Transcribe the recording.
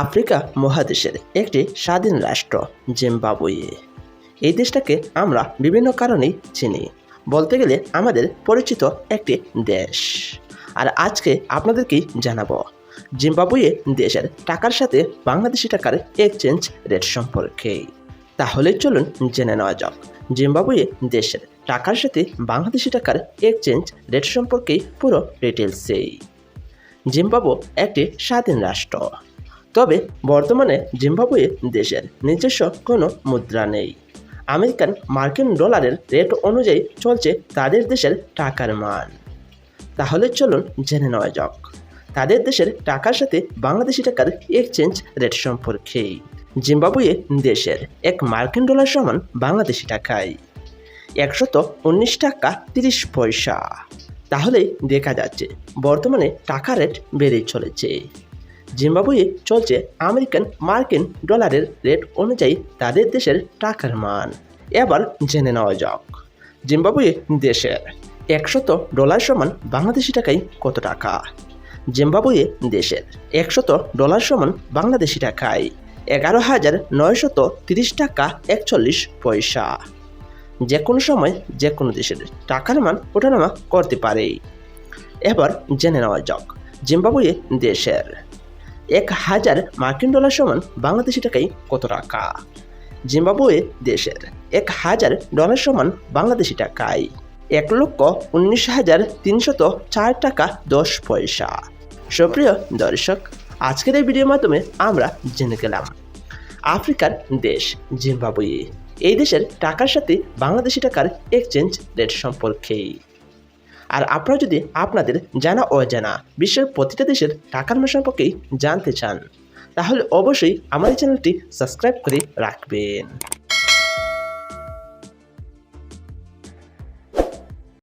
Africa মহাদেশের একটি স্বাধীন রাষ্ট্র, জিম্বাবুয়ে। এই দেশটাকে আমরা বিভিন্ন কারণেই চিনি। বলতে গেলে আমাদের পরিচিত একটি দেশ। আর আজকে আপনাদেরকেই জানাব, জিম্বাবুয়ে দেশের টাকার সাথে বাংলাদেশি টাকার এক্সচেঞ্জ রেট সম্পর্কে। তাহলে চলুন জেনে নেওয়া যাক, জিম্বাবুয়ে দেশের টাকার সাথে বাংলাদেশি টাকার এক্সচেঞ্জ রেট সম্পর্কেই পুরো ডিটেলসেই জিম্বাবু একটি স্বাধীন রাষ্ট্র। তবে বর্তমানে জিম্বাবুয়ে দেশের নিজস্ব কোনো মুদ্রা নেই। আমেরিকান মার্কিন ডলারের রেট অনুযায়ী চলছে তাদের দেশের টাকার মান। তাহলে চলুন জেনে নেওয়া যাক। তাদের দেশের টাকার সাথে বাংলাদেশি টাকার এক্সচেঞ্জ রেট সম্পর্কে। জিম্বাবুয়ে দেশের এক মার্কিন ডলার সমান বাংলাদেশি টাকায়। একশত উনিশ টাকা তিরিশ পয়সা। তাহলেই দেখা যাচ্ছে বর্তমানে টাকা রেট বেড়েই চলেছে। জিম্বাবুয়ে চলছে আমেরিকান মার্কিন ডলারের রেট অনুযায়ী তাদের দেশের টাকার মান। এবার জেনে নেওয়া যাক। জিম্বাবুয়ে দেশের একশত ডলার সমান বাংলাদেশি টাকায় কত টাকা? জিম্বাবুয়ে দেশের একশত ডলার সমান বাংলাদেশি টাকায় এগারো হাজার নয়শত তিরিশ টাকা একচল্লিশ পয়সা। যে কোনো সময় যে কোনো দেশের টাকার মান ওঠানামা করতে পারে। এবার জেনে নেওয়া যাক জিম্বাবুয়ে দেশের এক হাজার মার্কিন ডলার সমান বাংলাদেশি টাকায় কত টাকা? জিম্বাবুয়ে দেশের এক হাজার ডলার সমান বাংলাদেশি টাকায় এক লক্ষ উনিশ হাজার তিনশত চার টাকা দশ পয়সা। সুপ্রিয় দর্শক, আজকের এই ভিডিওর মাধ্যমে আমরা জেনে গেলাম আফ্রিকার দেশ জিম্বাবুয়ে। এই দেশের টাকার সাথে বাংলাদেশি টাকার এক্সচেঞ্জ রেট সম্পর্কে। আর আপনারা যদি আপনাদের জানা অজানা বিশ্বের প্রতিটা দেশের টাকার মান সম্পর্কেই জানতে চান, তাহলে অবশ্যই আমাদের চ্যানেলটি সাবস্ক্রাইব করে রাখবেন।